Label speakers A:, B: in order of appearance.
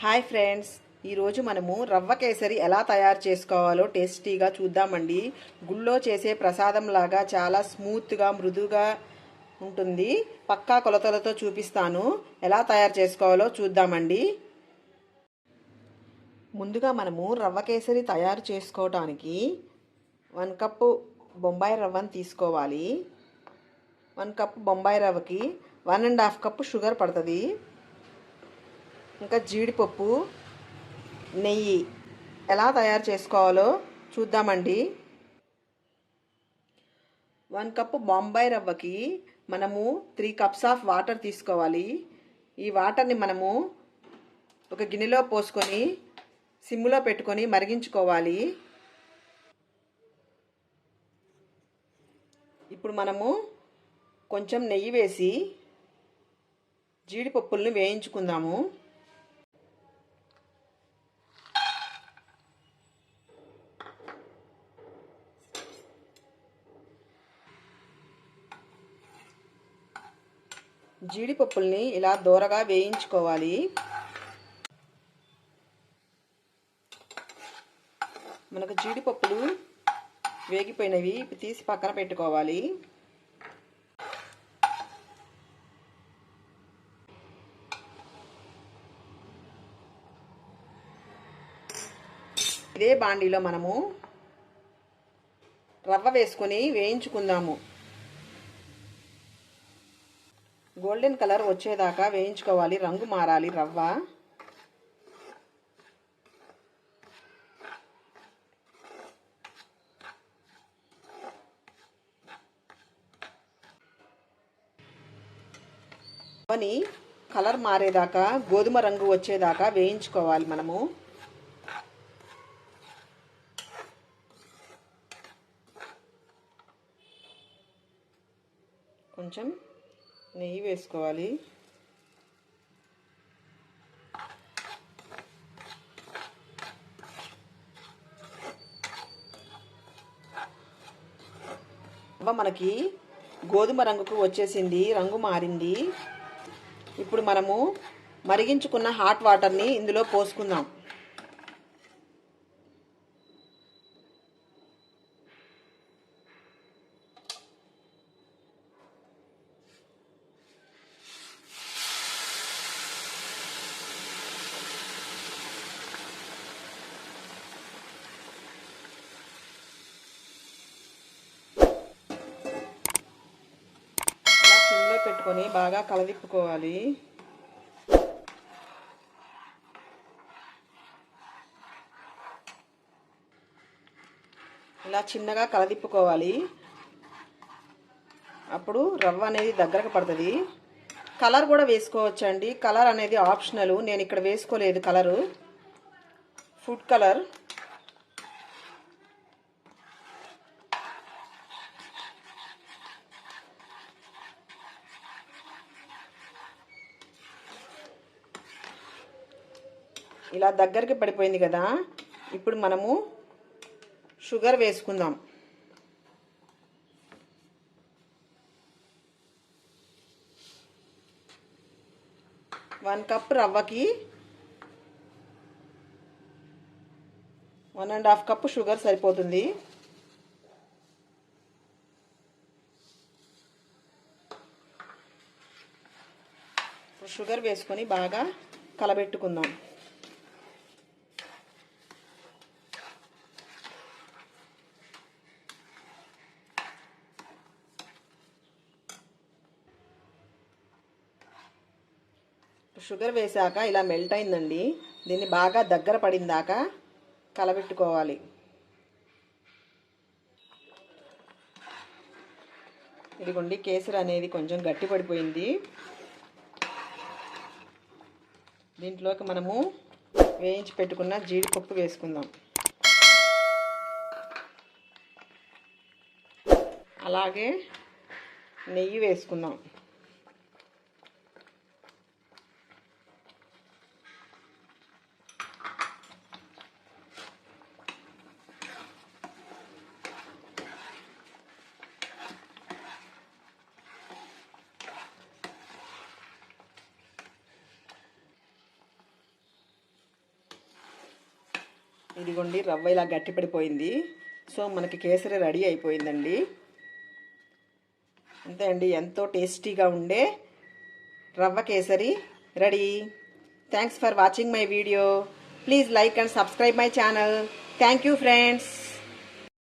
A: Hi friends. ఈరోజు మనము రవ్వ కేసరి ఎలా తయారు చేసుకోవాలో టేస్టీగా చూద్దామండి. గుళ్ళో చేసే ప్రసాదం లాగా చాలా స్మూత్గా మృదుగా ఉంటుంది. పక్కా కొలతలతో చూపిస్తాను. ఎలా తయారు చేసుకోవాలో చూద్దామండి. ముందుగా మనము రవ్వ కేసరి తయారు చేసుకోవటానికి వన్ కప్పు బొంబాయి రవ్వను తీసుకోవాలి. One cup Bombay రవ్వకి one and half cup sugar పడుతుంది. ఇంకా జీడిపప్పు నెయ్యి ఎలా తయారు చేసుకోవాలో చూద్దామండి. వన్ కప్పు బాంబాయి రవ్వకి మనము త్రీ కప్స్ ఆఫ్ వాటర్ తీసుకోవాలి. ఈ వాటర్ని మనము ఒక గిన్నెలో పోసుకొని సిమ్ములో పెట్టుకొని మరిగించుకోవాలి. ఇప్పుడు మనము కొంచెం నెయ్యి వేసి జీడిపప్పులను వేయించుకుందాము. జీడిపప్పుల్ని ఇలా దూరగా వేయించుకోవాలి. మనకు జీడిపప్పులు వేగిపోయినవి తీసి పక్కన పెట్టుకోవాలి. ఇదే బాండీలో మనము రవ్వ వేసుకొని వేయించుకుందాము. గోల్డెన్ కలర్ వచ్చేదాకా వేయించుకోవాలి. రంగు మారాలి. రవ్వ. రవ్వని కలర్ మారేదాకా గోధుమ రంగు వచ్చేదాకా వేయించుకోవాలి మనము. కొంచెం నెయ్యి వేసుకోవాలి. మనకి గోధుమ రంగుకు వచ్చేసింది రంగు మారింది. ఇప్పుడు మనము మరిగించుకున్న హాట్ వాటర్ని ఇందులో పోసుకుందాం ఇలా సిమ్లో బాగా కలదిప్పుకోవాలి. ఇలా చిన్నగా కలదిప్పుకోవాలి. అప్పుడు రవ్వ అనేది దగ్గరకు పడుతుంది. కలర్ కూడా వేసుకోవచ్చండి. కలర్ అనేది ఆప్షనల్. నేను ఇక్కడ వేసుకోలేదు కలరు. Food colour. ఇలా దగ్గరికి పడిపోయింది కదా ఇప్పుడు మనము షుగర్ వేసుకుందాం. One cup రవ్వకి one and half cup sugar సరిపోతుంది. షుగర్ వేసుకొని బాగా కలబెట్టుకుందాం. షుగర్ వేసాక ఇలా మెల్ట్ అయిందండి. దీన్ని బాగా దగ్గర పడిందాక కలబెట్టుకోవాలి. ఇదిగోండి కేసరి అనేది కొంచెం గట్టి పడిపోయింది. దీంట్లోకి మనము వేయించి పెట్టుకున్న జీడిపప్పు వేసుకుందాం. అలాగే నెయ్యి వేసుకుందాం. ఇదిగోండి రవ్వ ఇలా గట్టిపడిపోయింది సో మనకి కేసరి రెడీ అయిపోయిందండి. అంతే అండి ఎంతో టేస్టీగా ఉండే rava kesari ready. Thanks for watching my video please like and subscribe my channel thank you friends